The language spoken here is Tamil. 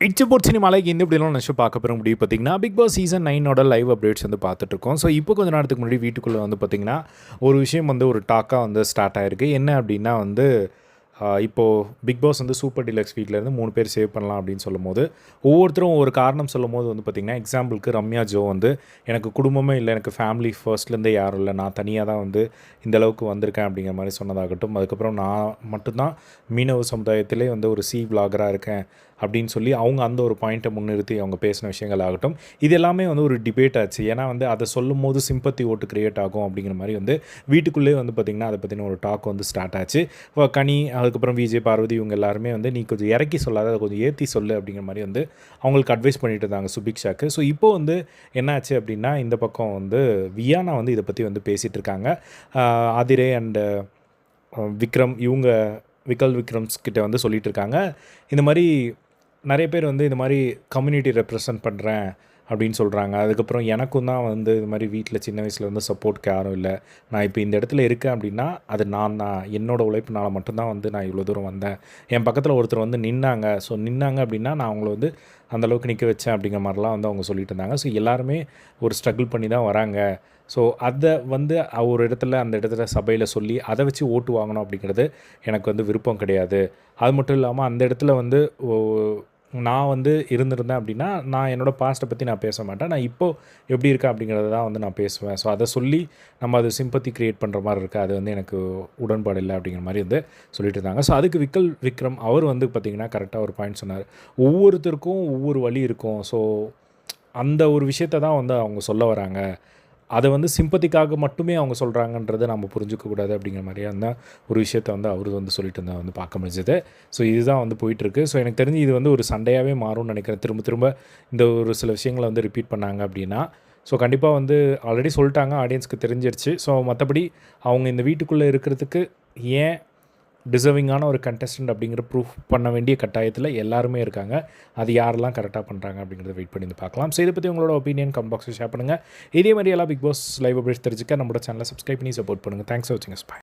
இட்ஸ் போட் சினிமாலைக்கு இந்த இப்படிலாம் நினச்சி பார்க்க போகிற முடியும் பார்த்தீங்கன்னா பிக் பாஸ் சீசன் நைனோட லைவ் அப்டேட்ஸ் வந்து பார்த்துட்ருக்கோம் ஸோ இப்போ கொஞ்ச நேரத்துக்கு முன்னாடி வீட்டுக்குள்ளே வந்து பார்த்திங்கன்னா ஒரு விஷயம் வந்து ஒரு டாக்காக வந்து ஸ்டார்ட் ஆயிருக்கு. என்ன அப்படின்னா வந்து இப்போது பிக் பாஸ் வந்து சூப்பர் டிலக்ஸ் வீட்டிலேருந்து மூணு பேர் சேவ் பண்ணலாம் அப்படின்னு சொல்லும் போது ஒவ்வொருத்தரும் ஒரு காரணம் சொல்லும் போது வந்து பார்த்திங்கன்னா எக்ஸாம்பிளுக்கு ரம்யா ஜோ வந்து எனக்கு குடும்பமே இல்லை எனக்கு ஃபேமிலி ஃபர்ஸ்ட்லேருந்தே யாரும் இல்லை நான் தனியாக தான் வந்து இந்த அளவுக்கு வந்திருக்கேன் அப்படிங்கிற மாதிரி சொன்னதாகட்டும். அதுக்கப்புறம் நான் மட்டும்தான் மீனவ சமுதாயத்திலே வந்து ஒரு சி விளாகராக இருக்கேன் அப்படின்னு சொல்லி அவங்க அந்த ஒரு பாயிண்ட்டை முன்னிறுத்தி அவங்க பேசின விஷயங்கள் ஆகட்டும். இது எல்லாமே வந்து ஒரு டிபேட் ஆச்சு. ஏன்னா வந்து அதை சொல்லும் போது சிம்பத்தி ஓட்டு கிரியேட் ஆகும் அப்படிங்கிற மாதிரி வந்து வீட்டுக்குள்ளே வந்து பார்த்திங்கன்னா அதை பற்றின ஒரு டாக் வந்து ஸ்டார்ட் ஆச்சு. இப்போ கனி அதுக்கப்புறம் விஜய் பார்வதி இவங்க எல்லாருமே வந்து நீ கொஞ்சம் இறக்கி சொல்லாத அதை கொஞ்சம் ஏற்றி சொல்லு அப்படிங்கிற மாதிரி வந்து அவங்களுக்கு அட்வைஸ் பண்ணிட்டு இருந்தாங்க சுபிக்ஷாக்கு. ஸோ இப்போ வந்து என்னாச்சு அப்படின்னா இந்த பக்கம் வந்து வியானா வந்து இதை பற்றி வந்து பேசிகிட்டு இருக்காங்க. ஆதிரே அண்டு விக்ரம் இவங்க விக்கல் விக்ரம்ஸ் கிட்ட வந்து சொல்லிகிட்டு இருக்காங்க. இந்த மாதிரி நிறைய பேர் வந்து இந்த மாதிரி கம்யூனிட்டி ரெப்ரசன்ட் பண்ணுறேன் அப்படின்னு சொல்கிறாங்க அதுக்கப்புறம் எனக்கும் தான் வந்து இது மாதிரி வீட்டில் சின்ன வயசில் வந்து சப்போர்ட்க்கு யாரும் இல்லை. நான் இப்போ இந்த இடத்துல இருக்கேன் அப்படின்னா அது நான் தான். என்னோடய உழைப்புனால மட்டும்தான் வந்து நான் இவ்வளோ தூரம் வந்தேன். என் பக்கத்தில் ஒருத்தர் வந்து நின்னாங்க. ஸோ நின்னாங்க அப்படின்னா நான் அவங்கள வந்து அந்தளவுக்கு நிற்க வச்சேன் அப்படிங்கிற மாதிரிலாம் வந்து அவங்க சொல்லிட்டு இருந்தாங்க. ஸோ எல்லாருமே ஒரு ஸ்ட்ரகிள் பண்ணி தான் வராங்க. ஸோ அதை வந்து ஒரு இடத்துல அந்த இடத்துல சபையில் சொல்லி அதை வச்சு ஓட்டு வாங்கணும் அப்படிங்கிறது எனக்கு வந்து விருப்பம் கிடையாது. அது மட்டும் இல்லாமல் அந்த இடத்துல வந்து நான் வந்து இருந்திருந்தேன் அப்படின்னா நான் என்னோடய பாஸ்ட்டை பற்றி நான் பேச மாட்டேன். நான் இப்போது எப்படி இருக்கேன் அப்படிங்கிறத தான் வந்து நான் பேசுவேன். ஸோ அதை சொல்லி நம்ம அது சிம்பத்தி க்ரியேட் பண்ணுற மாதிரி இருக்குது அது வந்து எனக்கு உடன்பாடு இல்லை அப்படிங்கிற மாதிரி வந்து சொல்லிட்டு இருந்தாங்க. ஸோ அதுக்கு விக்கல் விக்ரம் அவர் வந்து பார்த்திங்கன்னா கரெக்டாக ஒரு பாயிண்ட் சொன்னார். ஒவ்வொருத்தருக்கும் ஒவ்வொரு வழி இருக்கும். ஸோ அந்த ஒரு விஷயத்தை தான் வந்து அவங்க சொல்ல வராங்க. அதை வந்து சிம்பத்திக்காக மட்டுமே அவங்க சொல்கிறாங்கன்றதை நம்ம புரிஞ்சுக்கக்கூடாது அப்படிங்கிற மாதிரியான இருந்தால் ஒரு விஷயத்தை வந்து அவர் வந்து சொல்லிட்டு இருந்தால் வந்து பார்க்க முடிஞ்சது. ஸோ இதுதான் வந்து போயிட்டுருக்கு. ஸோ எனக்கு தெரிஞ்சு இது வந்து ஒரு சண்டையாகவே மாறும்னு நினைக்கிறேன். திரும்ப திரும்ப இந்த ஒரு சில விஷயங்களை வந்து ரிப்பீட் பண்ணாங்க அப்படின்னா. ஸோ கண்டிப்பாக வந்து ஆல்ரெடி சொல்லிட்டாங்க ஆடியன்ஸ்க்கு தெரிஞ்சிருச்சு. ஸோ மற்றபடி அவங்க இந்த வீட்டுக்குள்ளே இருக்கிறதுக்கு ஏன் டிசர்விங்கான ஒரு கண்டஸ்டன்ட் அப்படிங்கிற ப்ரூஃப் பண்ண வேண்டிய கட்டாயத்தில் எல்லாருமே இருக்காங்க. அது யாரெல்லாம் கரெக்டாக பண்ணுறாங்க அப்படிங்கிறத வெயிட் பண்ணி வந்து பார்க்கலாம். ஸோ இதை பற்றி உங்களோட ஒப்பீனியன் கமெண்ட் பாக்ஸில் ஷேர் பண்ணுங்கள் இதே மாதிரி எல்லாம் பிக் பாஸ் லைவ் அப்டேட் தெரிஞ்சுக்க நம்மளோட சேனலை சப்ஸ்கிரைப் பண்ணி சப்போர்ட் பண்ணுங்கள் தேங்க்ஸ் ஃபார் வாட்சிங் ஸ்பை